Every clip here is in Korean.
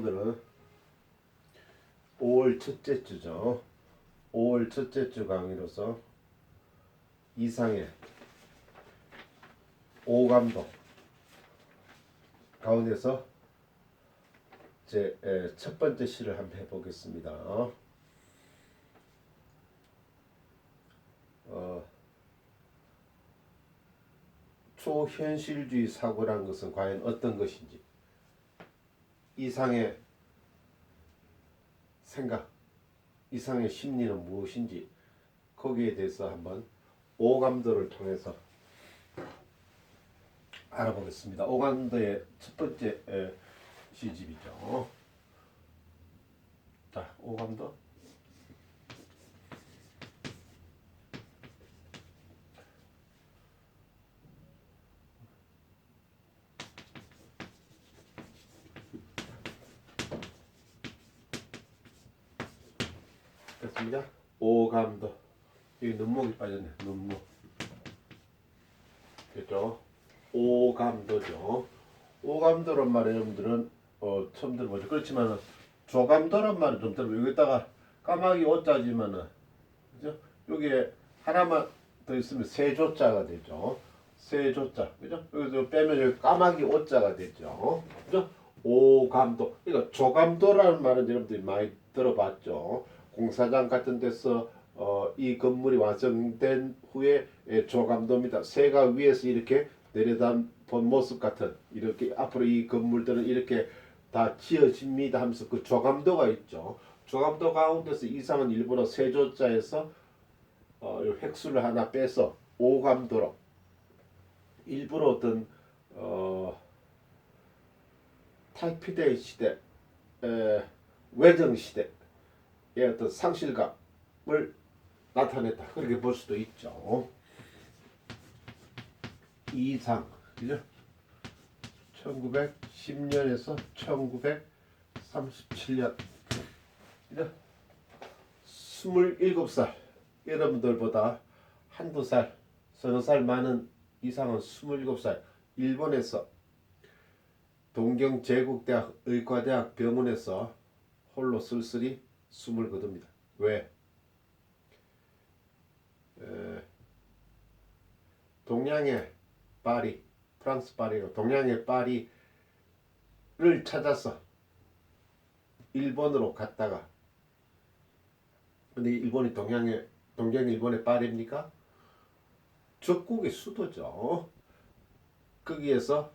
오늘은 5월 첫째 주죠. 5월 첫째 주 강의로서 이상의 오감도 가운데서 제 첫 번째 시를 한번 해보겠습니다. 어, 초현실주의 사고란 것은 과연 어떤 것인지 이상의 생각, 이상의 심리는 무엇인지 거기에 대해서 한번 오감도를 통해서 알아보겠습니다. 오감도의 첫 번째 에, 시집이죠. 자, 오감도. 됐습니다. 오감도. 여기 눈목이 빠졌네. 눈목. 됐죠? 오감도죠. 오감도란 말 여러분들은 어, 처음 들어보죠. 그렇지만 조감도란 말을 좀 들어보죠. 여기다가 까마귀 오자지만은 그죠? 여기에 하나만 더 있으면 세조자가 되죠. 세조자. 그죠? 여기서 빼면 여기 까마귀 오자가 되죠. 그죠? 오감도. 그러니까 조감도라는 말은 여러분들이 많이 들어봤죠. 공사장 같은 데서 어, 이 건물이 완성된 후에 예, 조감도입니다. 새가 위에서 이렇게 내려다 본 모습 같은 이렇게 앞으로 이 건물들은 이렇게 다 지어집니다 하면서 그 조감도가 있죠. 조감도 가운데서 이상은 일부러 세조자에서 어, 요 획수를 하나 빼서 오감도로 일부러 어떤 어, 타이피데 시대, 에, 외정 시대의 어떤 상실감을 나타냈다. 그렇게 볼 수도 있죠. 이상, 그죠? 1910년에서 1937년, 그죠? 27살, 여러분들보다 한두 살, 서너 살 많은 이상은 27살, 일본에서 동경 제국대학 의과대학 병원에서 홀로 쓸쓸히 숨을 거둡니다. 왜? 에, 동양의 파리, 프랑스 파리로 동양의 파리를 찾아서 일본으로 갔다가 근데 일본이 동양의 동경 일본의 파리입니까? 적국의 수도죠. 거기에서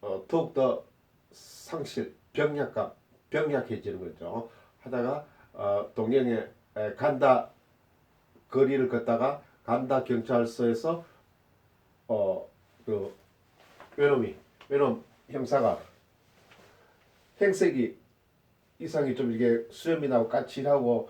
어, 더욱더 상실, 병약감, 병약해지는 거죠. 하다가 어, 동양에 에, 간다 거리를 걷다가 간다 경찰서에서 어그 외놈이 외놈 형사가 행색이 이상이 좀 이게 수염이 나고 까칠하고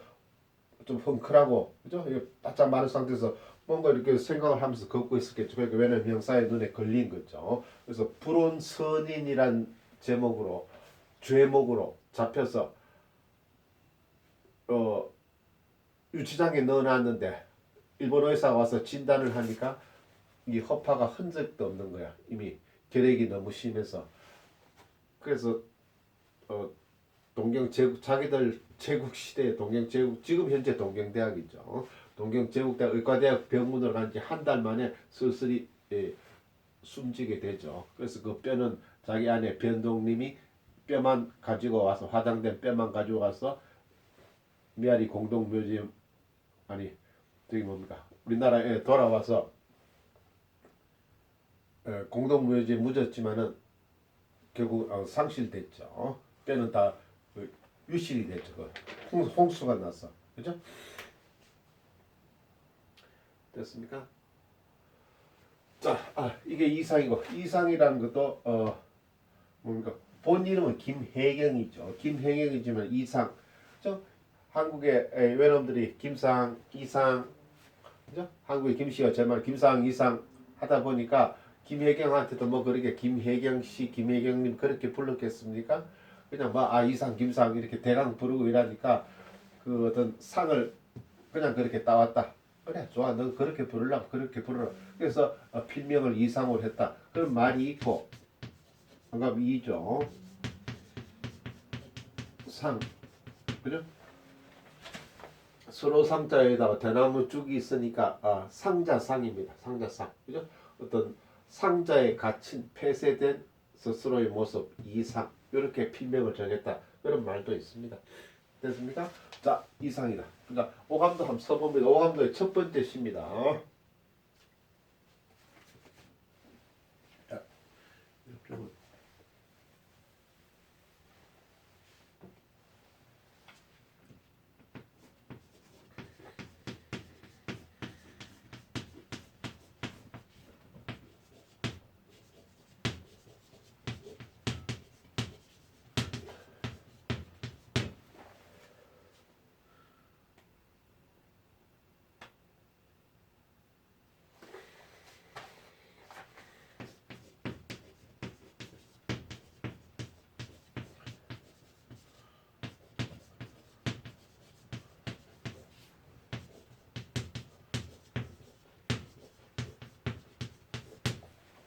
좀 헝클하고 그죠? 바짝 마른 상태에서 뭔가 이렇게 생각을 하면서 걷고 있었겠죠. 그러니까 왜냐면 형사의 눈에 걸린 거죠. 그래서 불온 선인이란 제목으로 죄목으로 잡혀서 어 유치장에 넣어놨는데 일본 의사가 와서 진단을 하니까 이 허파가 흔적도 없는 거야. 이미 결핵이 너무 심해서 그래서 어 동경 제국 자기들 제국 시대의 동경 제국 지금 현재 동경 대학이죠. 동경 제국대학 의과대학 병문으로 간지 한 달 만에 슬슬히 예, 숨지게 되죠. 그래서 그 뼈는 자기 안에 변동님이 뼈만 가지고 와서 화장된 뼈만 가지고 와서 미아리 공동묘지엄 아니 저기 뭡니까 우리나라에 돌아와서 에, 공동묘지에 묻었지만은 결국 어, 상실됐죠. 뼈는 다 그, 유실이 됐죠. 그 홍, 홍수가 나서 그죠? 됐습니까? 자, 아, 이게 이상이고 이상이라는 것도 어 뭡니까 본 이름은 김혜경이죠. 김혜경이지만 이상, 죠 한국의 에, 외놈들이 김상, 이상, 그죠? 한국의 김씨가 제말 김상, 이상 하다 보니까 김혜경한테도 뭐 그렇게 김혜경 씨, 김혜경님 그렇게 불렀겠습니까? 그냥 뭐아 이상, 김상 이렇게 대강 부르고 이러니까 그 어떤 상을 그냥 그렇게 따왔다. 그래 좋아 너 그렇게 부르려면 그렇게 부르라. 그래서 어, 필명을 이상으로 했다. 그런 말이 있고 방금 이죠. 상 그죠? 서로 상자에다가 대나무 쭉이 있으니까 아, 상자상입니다. 상자상 그죠? 어떤 상자에 갇힌 폐쇄된 스스로의 모습 이상 이렇게 필명을 정했다 그런 말도 있습니다. 됐습니까? 자 이상이다. 그러니까 오감도 한번 써봅니다. 오감도의 첫 번째 시입니다. 자,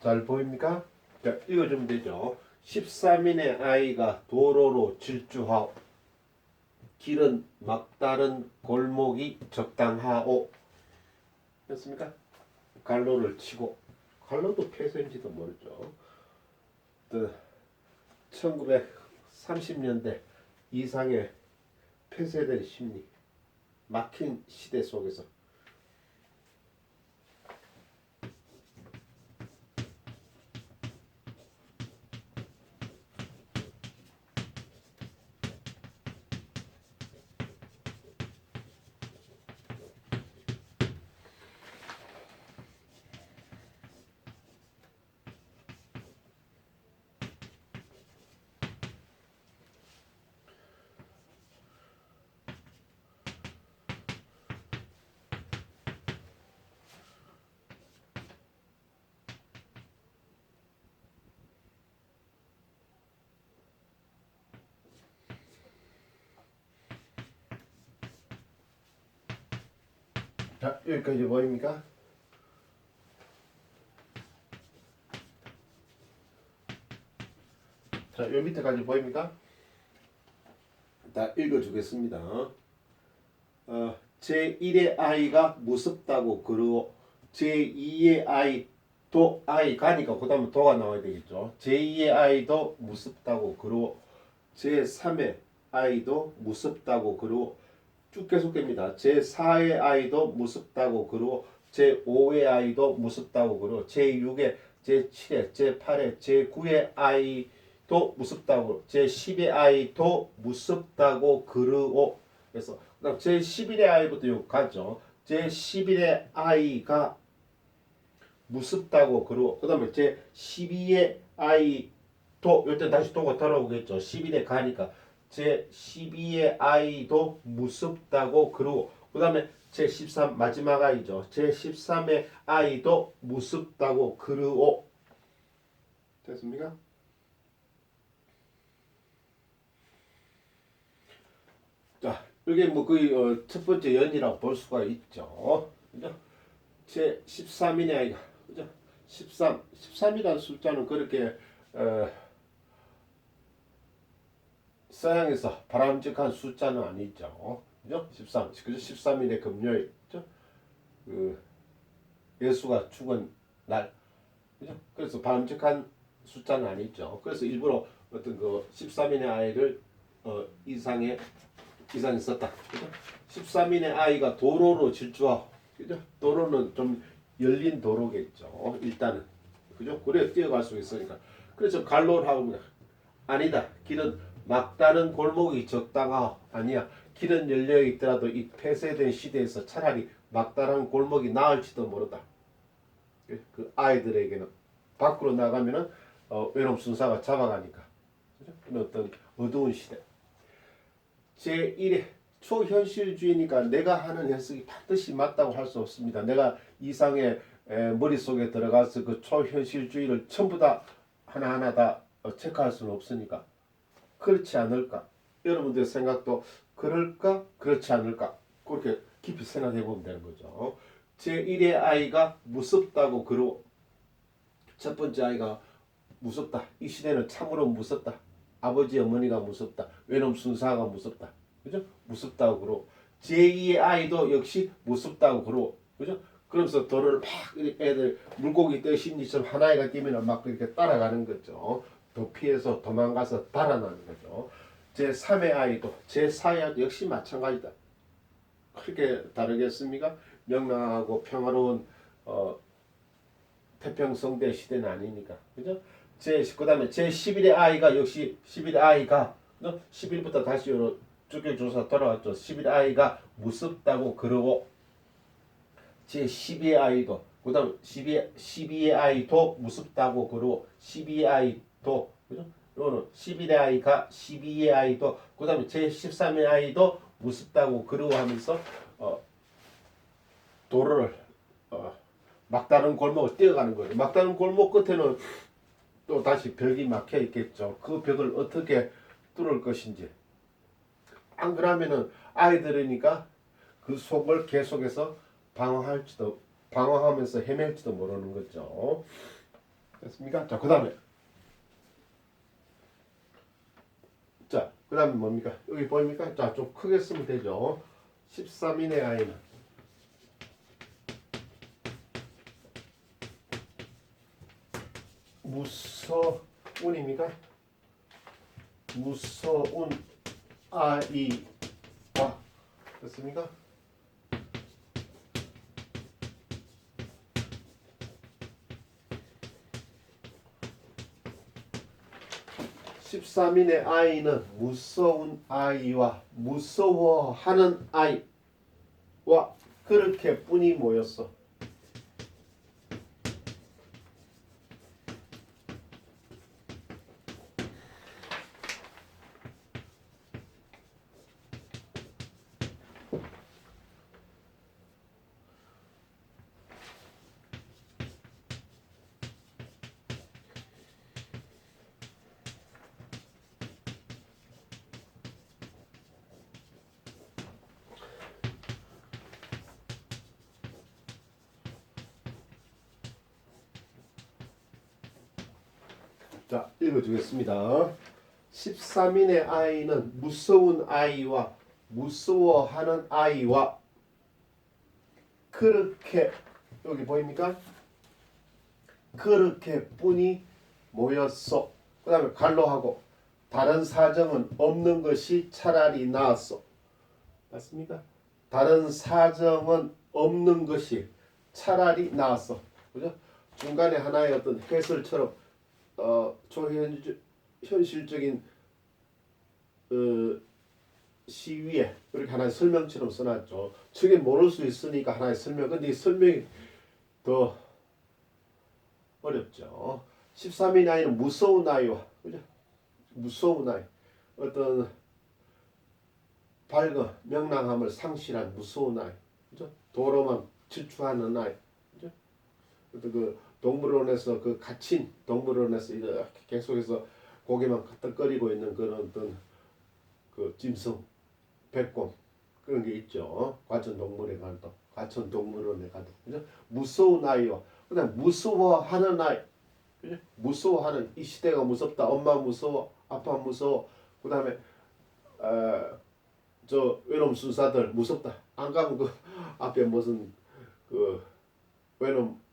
잘 보입니까? 자, 읽어주면 되죠. 13인의 아이가 도로로 질주하오. 길은 막다른 골목이 적당하오. 됐습니까? 갈로를 치고 갈로도 폐쇄인지도 모르죠. 또 1930년대 이상의 폐쇄된 심리, 막힌 시대 속에서 자 여기까지 보입니까? 자, 요 밑에까지 보입니까? 다 읽어주겠습니다. 어, 제1의 아이가 무섭다고 그러고 제2의 아이 도 아이 가니까 그 다음에 도가 나와야 되겠죠. 제2의 아이도 무섭다고 그러고 제3의 아이도 무섭다고 그러고 쭉 계속됩니다. 제4의 아이도 무섭다고 그러고 제5의 아이도 무섭다고 그러고 제6의 제7의 제8의 제9의 아이도 무섭다고 제10의 아이도 무섭다고 그러고 그래서 그다음 제11의 아이부터 요 가죠. 제11의 아이가 무섭다고 그러고 그다음에 제12의 아이도 이때 다시 도가 돌아오겠죠. 11에 가니까 제 12의 아이도 무섭다고 그러고 그 다음에 제 13 마지막 아이죠. 제 13의 아이도 무섭다고 그러고 됐습니까? 자, 이게 뭐 거의 어, 첫 번째 연이라고 볼 수가 있죠. 그죠? 제 13인의 아이가 그죠? 13 13이라는 숫자는 그렇게 어, 서양에서 바람직한 숫자는 아니죠. 그죠? 13. 그죠? 13일의 금요일. 그죠? 그 예수가 죽은 날. 그죠? 그래서 바람직한 숫자는 아니죠. 그래서 일부러 어떤 그 13인의 아이를 어, 이상의 이상이 썼다. 그죠? 13인의 아이가 도로로 질주하고. 그죠? 도로는 좀 열린 도로겠죠. 일단은. 그죠? 그래 뛰어갈 수 있으니까. 그래서 갈로를 하고 아니다. 길은 막다른 골목이 적당하 아니야 길은 열려 있더라도 이 폐쇄된 시대에서 차라리 막다른 골목이 나을지도 모르다. 그 아이들에게는 밖으로 나가면은 어, 외로움 순사가 잡아가니까 그죠? 어떤 어두운 시대. 제 1회 초현실주의니까 내가 하는 해석이 반드시 맞다고 할 수 없습니다. 내가 이상의 에, 머릿속에 들어가서 그 초현실주의를 전부 다 하나하나 다 어, 체크할 수는 없으니까 그렇지 않을까? 여러분들의 생각도 그럴까? 그렇지 않을까? 그렇게 깊이 생각해 보면 되는 거죠. 제 1의 아이가 무섭다고 그러고 첫 번째 아이가 무섭다. 이 시대는 참으로 무섭다. 아버지 어머니가 무섭다. 외놈 순사가 무섭다. 그죠? 무섭다고 그러고 제2의 아이도 역시 무섭다고 그러고 그죠? 그러면서 도로를 막 애들 물고기 떼신지처럼 하나이가 뛰면 막 이렇게 따라가는 거죠. 도피해서 도망가서 달아나는 거죠. 제 3의 아이도 제 4의 아이도 역시 마찬가지다. 그렇게 다르겠습니까? 명랑하고 평화로운 어, 태평성대 시대는 아니니까 그죠? 제 그 다음에 제 11의 아이가 역시 11의 아이가 11부터 다시 요로 쭉쭉 조사 돌아왔죠. 11의 아이가 무섭다고 그러고 제 12의 아이도 그 다음 12 12의 아이도 무섭다고 그러고 12의 아이 도 그죠? 요거는 11의 아이가 12의 아이도 그 다음에 제 13의 아이도 무섭다고 그러고 하면서 어 도로를 어 막다른 골목을 뛰어가는 거예요. 막다른 골목 끝에는 또 다시 벽이 막혀 있겠죠. 그 벽을 어떻게 뚫을 것인지. 안 그러면은 아이들이니까 그 속을 계속해서 방황할지도 방황하면서 헤맬지도 모르는 거죠. 됐습니까? 자, 그다음에 자, 그 다음에 뭡니까? 여기 보입니까? 자, 좀 크게 쓰면 되죠. 13인의 아이는 무서운입니까? 무서운 아이와 됐습니까? 십삼인의 아이는 무서운 아이와 무서워하는 아이와 그렇게 뿐이 모였어. 자, 읽어주겠습니다. 13인의 아이는 무서운 아이와 무서워하는 아이와 그렇게 여기 보입니까? 그렇게 뿐이 모였어. 그 다음에 갈로하고 다른 사정은 없는 것이 차라리 나았어. 맞습니까? 다른 사정은 없는 것이 차라리 나았어. 그죠? 중간에 하나의 어떤 해설처럼 어, 초현 현실적인 어, 시위에 이렇게 하나의 설명처럼 써놨죠. 저게 모를 수 있으니까 하나의 설명. 근데 이 설명이 더 어렵죠. 13인 아이는 무서운 아이와 그죠? 무서운 아이 어떤 밝은 명랑함을 상실한 무서운 아이 그죠? 도로만 질주하는 아이 그죠? 어떤 그 동물원에서 그 갇힌 동물원에서 이렇게 계속해서 고개만 끄덕거리고 있는 그런 어떤 그 짐승, 백곰 그런 게 있죠. 과천 동물에 가도 과천 동물원에 가도 그죠? 무서운 아이와 그다음 무서워하는 아이 그죠? 무서워하는 이 시대가 무섭다. 엄마 무서워, 아빠 무서워. 그다음에 어, 저 외놈 순사들 무섭다. 안 가면 그 앞에 무슨 그 외놈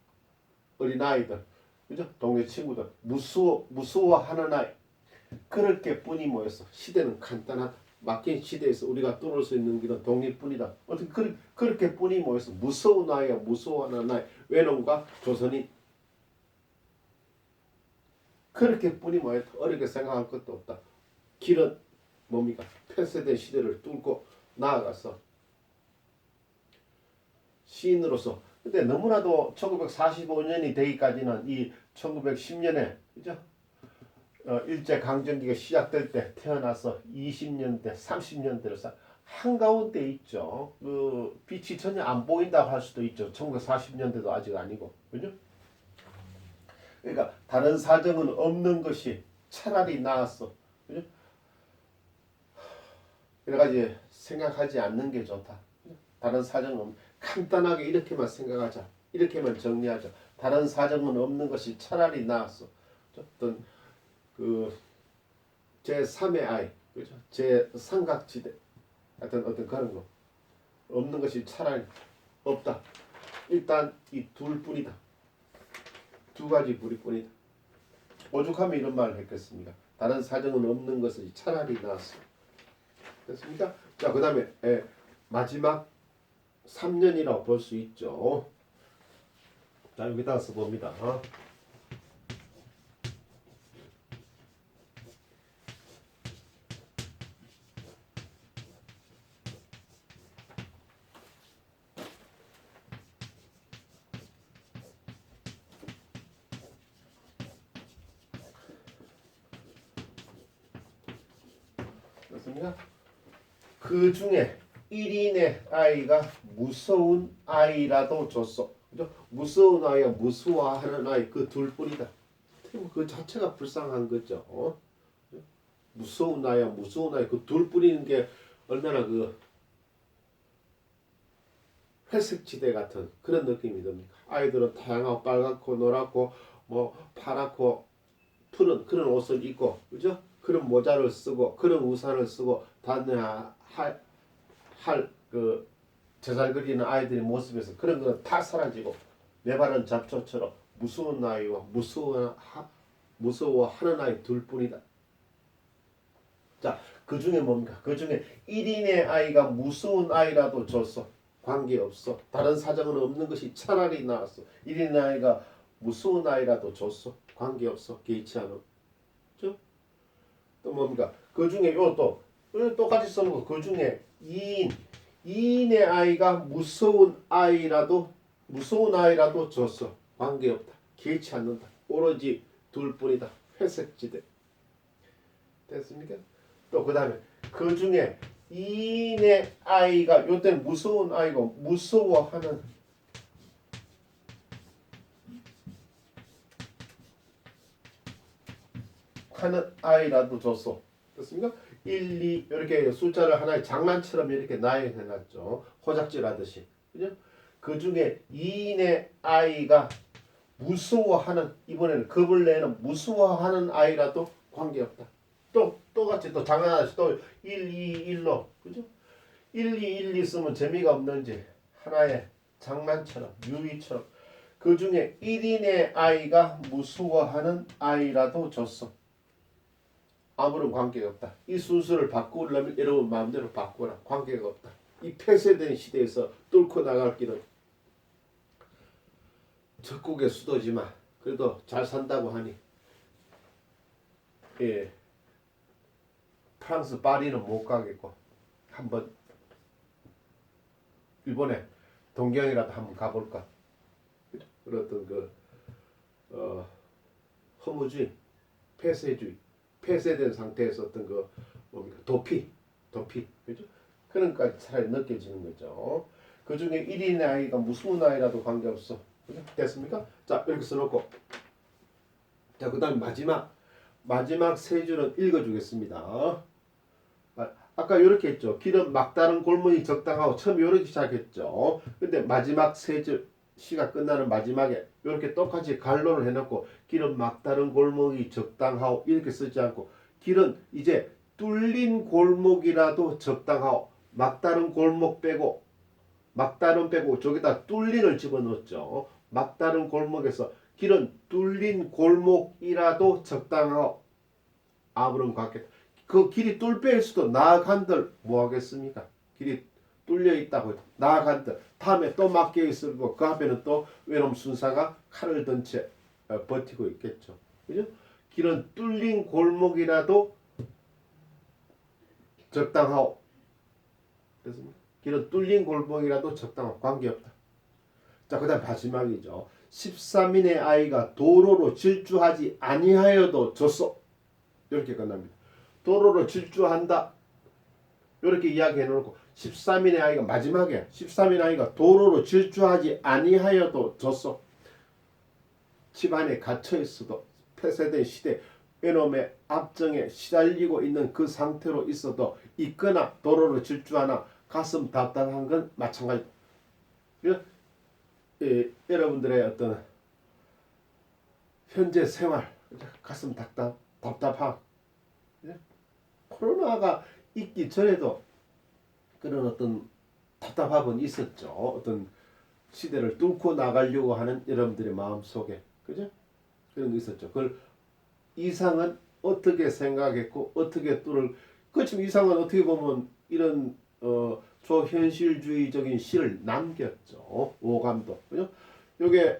어린 아이들, 그죠? 동네 친구들 무서워 무서워하는 아이 그렇게 뿐이 모였어. 시대는 간단하다. 맡긴 시대에서 우리가 뚫을 수 있는 길은 독립뿐이다. 어떻게 그, 그렇게 뿐이 모였어. 무서운 아이야 무서워하는 아이 외놈과 조선이 그렇게 뿐이 모였다. 어렵게 생각할 것도 없다. 길은 뭡니까? 폐쇄된 시대를 뚫고 나아갔어. 시인으로서 근데 너무나도 1945년이 되기까지는 이 1910년에 그죠? 어, 일제 강점기가 시작될 때 태어나서 20년대, 30년대로 싹 한가운데 있죠. 그 빛이 전혀 안 보인다고 할 수도 있죠. 1940년대도 아직 아니고, 그죠? 그러니까 다른 사정은 없는 것이 차라리 나았어, 그죠? 여러 가지 생각하지 않는 게 좋다. 다른 사정은 간단하게 이렇게만 생각하자. 이렇게만 정리하자. 다른 사정은 없는 것이 차라리 나았어. 어떤 그제 3의 아이, 그죠? 제 삼각지대 같은 어떤 그런 거 없는 것이 차라리 없다. 일단 이 둘뿐이다. 두 가지 뿌리뿐이다. 오죽하면 이런 말을 했겠습니까? 다른 사정은 없는 것이 차라리 나았어. 됐습니까? 자, 그 다음에 마지막 3년이라고 볼 수 있죠. 자, 여기다가 써봅니다. 그 중에 1인의 아이가 무서운 아이라도 줬어. 그죠? 무서운 아이와 무서워하는 아이 그 둘뿐이다. 그 자체가 불쌍한 거죠. 어? 무서운 아이와 무서운 아이 그 둘뿐인 게 얼마나 그 회색 지대 같은 그런 느낌이 듭니까? 아이들은 다양하고 빨갛고 노랗고 뭐 파랗고 푸른 그런 옷을 입고 그죠? 그런 모자를 쓰고 그런 우산을 쓰고 다녀야 할할그 제잘 그리는 아이들의 모습에서 그런 거는 다 사라지고 메바른 잡초처럼 무서운 아이와 무서워 무서워하는 아이 둘뿐이다. 자, 그 중에 뭡니까? 그 중에 1인의 아이가 무서운 아이라도 줬어. 관계없어. 다른 사정은 없는 것이 차라리 나았어. 1인의 아이가 무서운 아이라도 줬어. 관계없어. 개의치 않아. 또 뭡니까? 그 중에 요또 똑같이 써는 거. 그 중에 2인 2인의 아이가 무서운 아이라도 무서운 아이라도 줬어. 관계없다. 개의치 않는다. 오로지 둘뿐이다. 회색지대. 됐습니까? 또 그 다음에 그 중에 2인의 아이가 요때는 무서운 아이고 무서워하는 하는 아이라도 줬어. 됐습니까? 1, 2 이렇게 숫자를 하나의 장난처럼 이렇게 나열해 놨죠. 호작질 하듯이. 그죠? 그 중에 2인의 아이가 무서워하는 이번에는 겁을 내는 무서워하는 아이라도 관계없다. 또 똑같이 또 장난하듯이 또 1, 2, 1로 그죠? 1, 2, 1, 2 쓰면 재미가 없는지 하나의 장난처럼 유의처럼 그 중에 1인의 아이가 무서워하는 아이라도 줬어. 아무런 관계가 없다. 이 순서를 바꾸려면 여러분 마음대로 바꾸라. 관계가 없다. 이 폐쇄된 시대에서 뚫고 나갈 길은 적국의 수도지만 그래도 잘 산다고 하니 예 프랑스 파리는 못 가겠고 한번 일본에 동경이라도 한번 가볼까 그런 어떤 그 어, 허무주의 폐쇄주의 폐쇄된 상태에서 어떤 그 뭡니까? 도피 도피 그죠? 그러니까 차라리 느껴지는 거죠. 그 중에 1인의 아이가 무슨 아이라도 관계없어. 그죠? 됐습니까? 자 이렇게 써놓고. 자 그 다음 마지막. 마지막 세 줄은 읽어주겠습니다. 아, 아까 이렇게 했죠. 길은 막다른 골문이 적당하고 처음 이렇게 시작했죠. 근데 마지막 세 줄 시가 끝나는 마지막에 이렇게 똑같이 갈로를 해놓고 길은 막다른 골목이 적당하오 이렇게 쓰지 않고 길은 이제 뚫린 골목이라도 적당하오 막다른 골목 빼고 막다른 빼고 저기다 뚫린을 집어넣었죠. 막다른 골목에서 길은 뚫린 골목이라도 적당하오. 아무런 관계 그 길이 뚫빼일 수도 나아간들 뭐 하겠습니까? 길이 뚫려 있다고 나아간들 다음에 또 막혀 있고 그 앞에는 또 외놈 순사가 칼을 든채 어, 버티고 있겠죠. 그죠? 길은 뚫린 골목이라도 적당하오. 됐습니까? 길은 뚫린 골목이라도 적당하오. 관계없다. 자, 그 다음 마지막이죠. 13인의 아이가 도로로 질주하지 아니하여도 졌어. 이렇게 끝납니다. 도로로 질주한다. 이렇게 이야기해 놓고 13인의 아이가 마지막에 13인의 아이가 도로로 질주하지 아니하여도 졌어. 집 안에 갇혀 있어도 폐쇄된 시대 외놈의 압정에 시달리고 있는 그 상태로 있어도 있거나 도로로 질주하나 가슴 답답한 건 마찬가지. 예, 여러분들의 어떤 현재 생활 가슴 답답 답답함 코로나가 있기 전에도 그런 어떤 답답함은 있었죠. 어떤 시대를 뚫고 나가려고 하는 여러분들의 마음 속에 그죠? 그런 거 있었죠. 그걸 이상은 어떻게 생각했고 어떻게 뚫을 그렇지만 이상은 어떻게 보면 이런 어 초현실주의적인 시를 남겼죠. 오감도 그죠? 요게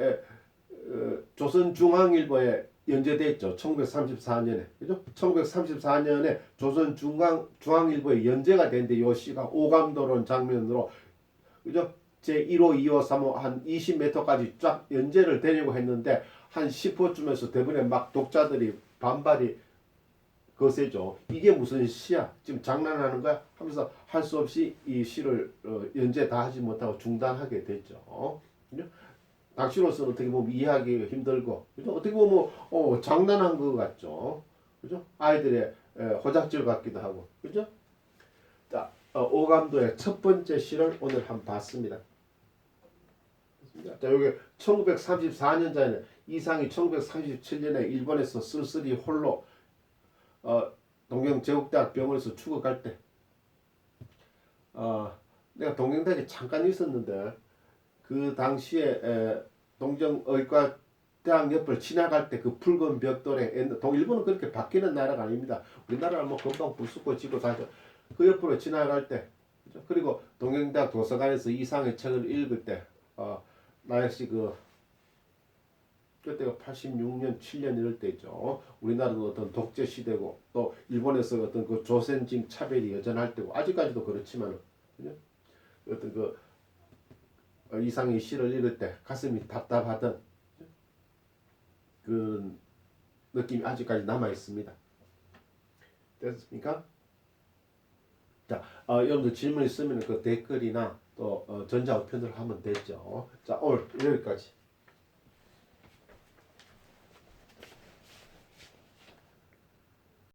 조선중앙일보에 연재돼 있죠. 1934년에 그죠? 1934년에 조선 중앙 중앙일보에 연재가 된데 요 시가 오감도론 장면으로 그죠? 제 1호, 2호, 3호 한 20m까지 쫙 연재를 되려고 했는데 한 10호쯤에서 대부분의 막 독자들이 반발이 거세죠. 이게 무슨 시야? 지금 장난하는 거야? 하면서 할 수 없이 이 시를 어, 연재 다 하지 못하고 중단하게 됐죠. 그 죠? 당시로서는 어떻게 보면 이해하기 힘들고, 그죠? 어떻게 보면 어, 장난한 것 같죠. 그죠? 아이들의 에, 호작질 같기도 하고, 그죠? 자, 어, 오감도의 첫 번째 시를 오늘 한번 봤습니다. 자, 여기 1934년자에는 이상이 1937년에 일본에서 쓸쓸히 홀로 어, 동경 제국대학 병원에서 죽어갈 때, 어, 내가 동경대학에 잠깐 있었는데 그 당시에 에, 동정의과 대학 옆을 지나갈 때 그 붉은 벽돌에 옛날- 동 일본은 그렇게 바뀌는 나라가 아닙니다. 우리나라는 뭐 금방 부수고 지고 다그 옆으로 지나갈 때? 그리고 동경대학 도서관에서 이상의 책을 읽을 때 어, 나 역시 그 그때가 86년, 7년 이럴 때죠. 우리나라는 어떤 독재 시대고 또 일본에서 어떤 그 조선진 차별이 여전할 때고 아직까지도 그렇지만? 어떤 그 어, 이상의 시를 읽을 때 가슴이 답답하던 그 느낌이 아직까지 남아 있습니다. 됐습니까? 자, 어, 여러분들 질문 있으면 그 댓글이나 또 어, 전자우편으로 하면 되죠. 자, 오늘 여기까지.